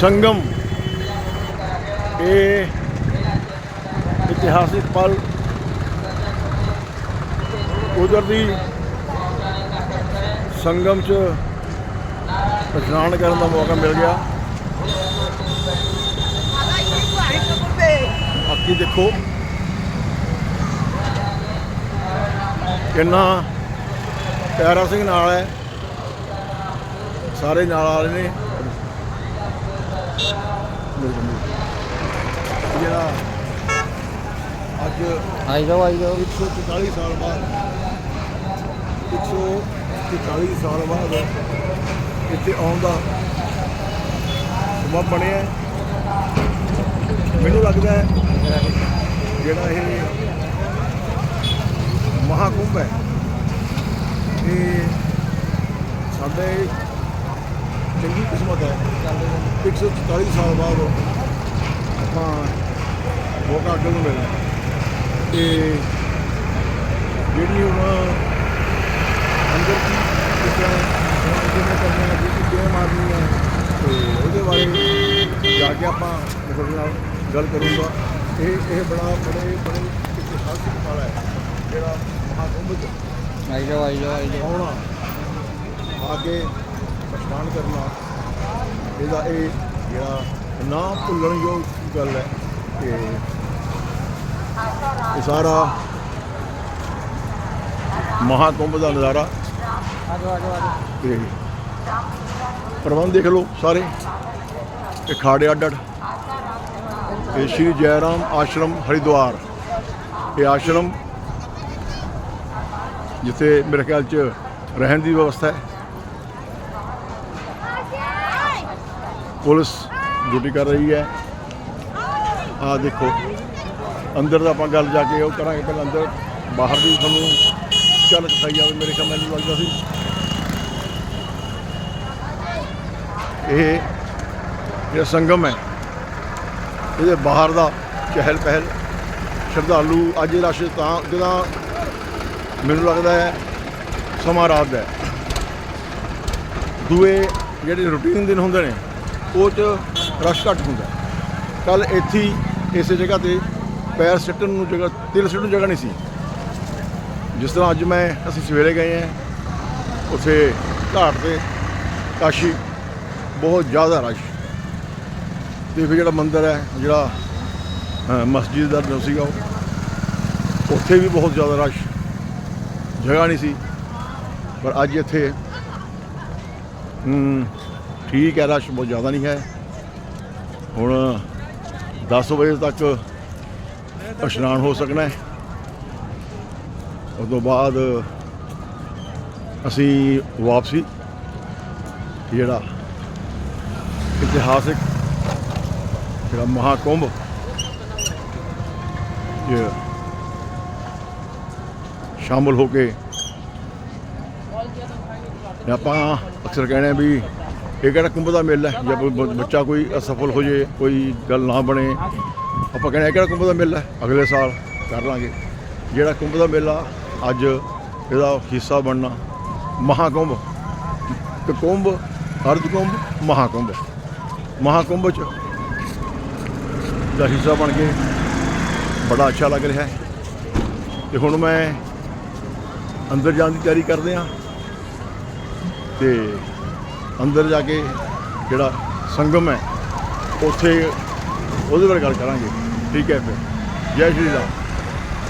ਸੰਗਮ ਇਹ ਇਤਿਹਾਸਿਕ ਪਲ ਉਧਰ ਦੀ ਸੰਗਮ ਚ ਇਸ਼ਨਾਨ ਕਰਨ ਦਾ ਮੌਕਾ ਮਿਲ ਗਿਆ। ਬਾਕੀ ਦੇਖੋ ਕਿੰਨਾ ਪਿਆਰਾ ਸਿੰਘ ਨਾਲ ਹੈ, ਸਾਰੇ ਨਾਲ ਵਾਲੇ ਨੇ। ਜਿਹੜਾ ਅੱਜ ਆਈ ਜਾਓ ਆਈ ਜਾਓ 144 ਸਾਲ ਬਾਅਦ 144 ਸਾਲ ਬਾਅਦ ਇੱਥੇ ਆਉਣ ਦਾ ਸਬਬ ਬਣਿਆ। ਮੈਨੂੰ ਲੱਗਦਾ ਹੈ ਜਿਹੜਾ ਇਹ ਮਹਾਕੁੰਭ ਹੈ ਇਹ ਸਾਡੇ ਚੰਗੀ ਕਿਸਮਤ ਹੈ। 144 ਸਾਲ ਬਾਅਦ ਆਪਾਂ ਮੌਕਾ ਅੱਗੇ ਨੂੰ ਮਿਲਿਆ। ਤੇ ਜਿਹੜੀ ਹੁਣ ਅੰਦਰ ਦੀ ਕਿਸ ਤਰ੍ਹਾਂ ਕਿਵੇਂ ਕਰਨਾ ਹੈ ਕਿਵੇਂ ਮਾਰਨੀ ਹੈ ਤੇ ਉਹਦੇ ਬਾਰੇ ਜਾ ਕੇ ਆਪਾਂ ਤੁਹਾਡੇ ਨਾਲ ਗੱਲ ਕਰੂੰਗਾ। ਇਹ ਇਹ ਬੜਾ ਬੜੇ ਬੜੇ ਇਤਿਹਾਸਿਕ ਪਲ ਹੈ। ਜਿਹੜਾ ਮਹਾਕੁੰਭ ਚ ਆਈ ਜਾਓ ਆਈ ਜਾਓ ਆਈ ਜਾਓ। ਆਉਣਾ। ਆ ਕੇ ਕਰਨਾ, ਇਹਦਾ ਇਹ ਜਿਹੜਾ ਨਾ ਭੁੱਲਣਯੋਗ ਗੱਲ ਹੈ ਕਿ ਇਹ ਸਾਰਾ ਮਹਾਕੁੰਭ ਦਾ ਨਜ਼ਾਰਾ ਆ ਜਾਓ ਆ ਜਾਓ ਪ੍ਰਬੰਧ ਦੇਖ ਲਓ ਸਾਰੇ, ਇਹ ਖਾੜੇ ਅੱਡ ਅੱਡ ਇਹ ਸ਼੍ਰੀ ਜੈ ਰਾਮ ਆਸ਼ਰਮ ਹਰਿਦੁਆਰ। ਇਹ ਆਸ਼ਰਮ ਜਿੱਥੇ ਮੇਰੇ ਖਿਆਲ ਚ ਰਹਿਣ ਦੀ ਵਿਵਸਥਾ ਹੈ। ਪੁਲਿਸ ਡਿਊਟੀ ਕਰ ਰਹੀ ਹੈ। ਆ ਦੇਖੋ, ਅੰਦਰ ਦਾ ਆਪਾਂ ਗੱਲ ਜਾ ਕੇ ਉਹ ਕਰਾਂਗੇ। ਪਹਿਲਾਂ ਅੰਦਰ, ਬਾਹਰ ਦੀ ਤੁਹਾਨੂੰ ਝਲਕ ਦਿਖਾਈ ਜਾਵੇ ਮੇਰੇ ਖਿਆਲ ਮੈਨੂੰ ਲੱਗਦਾ ਸੀ ਇਹ ਜਿਹੜਾ ਸੰਗਮ ਹੈ, ਇਹਦੇ ਬਾਹਰ ਦਾ ਚਹਿਲ ਪਹਿਲ ਸ਼ਰਧਾਲੂ ਅੱਜ ਰਸ਼ ਤਾਂ ਜਿਹਦਾ ਮੈਨੂੰ ਲੱਗਦਾ ਹੈ, ਸਮਾਂ ਰਾਤ ਦਾ ਦੂਏ ਜਿਹੜੇ ਰੂਟੀਨ ਦਿਨ ਹੁੰਦੇ ਨੇ ਉਹ ਚ ਰਸ਼ ਘੱਟ ਹੁੰਦਾ। ਕੱਲ ਇੱਥੇ ਹੀ ਇਸੇ ਜਗ੍ਹਾ ਤੇ ਪੈਰ ਸਿੱਟਣ ਨੂੰ ਜਗ੍ਹਾ ਤਿਲ ਸਿੱਟਣ ਨੂੰ ਜਗ੍ਹਾ ਨਹੀਂ ਸੀ। ਜਿਸ ਤਰ੍ਹਾਂ ਅੱਜ ਮੈਂ ਅਸੀਂ ਸਵੇਰੇ ਗਏ ਹਾਂ ਉੱਥੇ ਘਾਟ ਤੇ ਕਾਸ਼ੀ ਬਹੁਤ ਜ਼ਿਆਦਾ ਰਸ਼। ਤੇ ਫਿਰ ਜਿਹੜਾ ਮੰਦਿਰ ਹੈ ਜਿਹੜਾ ਮਸਜਿਦ ਦਾ ਨਾਮ ਸੀਗਾ ਉਹ ਉੱਥੇ ਵੀ ਬਹੁਤ ਜ਼ਿਆਦਾ ਰਸ਼। ਜਗ੍ਹਾ ਨਹੀਂ ਸੀ। ਪਰ ਅੱਜ ਇੱਥੇ ਹਮ, ਠੀਕ ਹੈ, ਰਸ਼ ਬਹੁਤ ਜ਼ਿਆਦਾ ਨਹੀਂ ਹੈ। ਹੁਣ 10 ਵਜੇ ਤੱਕ ਇਸ਼ਨਾਨ ਹੋ ਸਕਣਾ ਹੈ। ਉਸ ਤੋਂ ਬਾਅਦ ਅਸੀਂ ਵਾਪਸੀ, ਜਿਹੜਾ ਇਤਿਹਾਸਿਕ ਜਿਹੜਾ ਮਹਾਕੁੰਭ, ਇਹ ਸ਼ਾਮਲ ਹੋ ਕੇ ਆਪਾਂ ਅਕਸਰ ਕਹਿੰਦੇ ਆ ਵੀ ਇਹ ਕਿਹੜਾ ਕੁੰਭ ਦਾ ਮੇਲਾ ਹੈ? ਜੇ ਕੋਈ ਬ- ਬੱਚਾ ਕੋਈ ਅਸਫਲ ਹੋ ਜੇ, ਕੋਈ ਗੱਲ ਨਾ ਬਣੇ। ਆਪਾਂ ਕਹਿੰਦੇ ਇਹ ਕਿਹੜਾ ਕੁੰਭ ਦਾ ਮੇਲਾ ਹੈ? ਅਗਲੇ ਸਾਲ ਕਰ ਲਾਂਗੇ। ਜਿਹੜਾ ਕੁੰਭ ਦਾ ਮੇਲਾ ਅੱਜ ਇਹਦਾ ਹਿੱਸਾ ਬਣਨਾ ਮਹਾਕੁੰਭ। ਤੇ ਕੁੰਭ, ਅਰਧ ਕੁੰਭ, ਮਹਾਕੁੰਭ। ਮਹਾਕੁੰਭ ਚ ਦਾ ਹਿੱਸਾ ਬਣ ਕੇ ਬੜਾ ਅੱਛਾ ਲੱਗ ਰਿਹਾ ਹੈ। ਤੇ ਹੁਣ ਮੈਂ ਅੰਦਰ ਜਾਣ ਦੀ ਤਿਆਰੀ ਕਰਦੇ ਹਾਂ। ਤੇ ਅੰਦਰ ਜਾ ਕੇ ਜਿਹੜਾ ਸੰਗਮ ਹੈ, ਉੱਥੇ ਉਹਦੇ ਬਾਰੇ ਗੱਲ ਕਰਾਂਗੇ। ਠੀਕ ਹੈ ਫਿਰ। ਜੈ ਸ਼੍ਰੀ ਰਾਮ।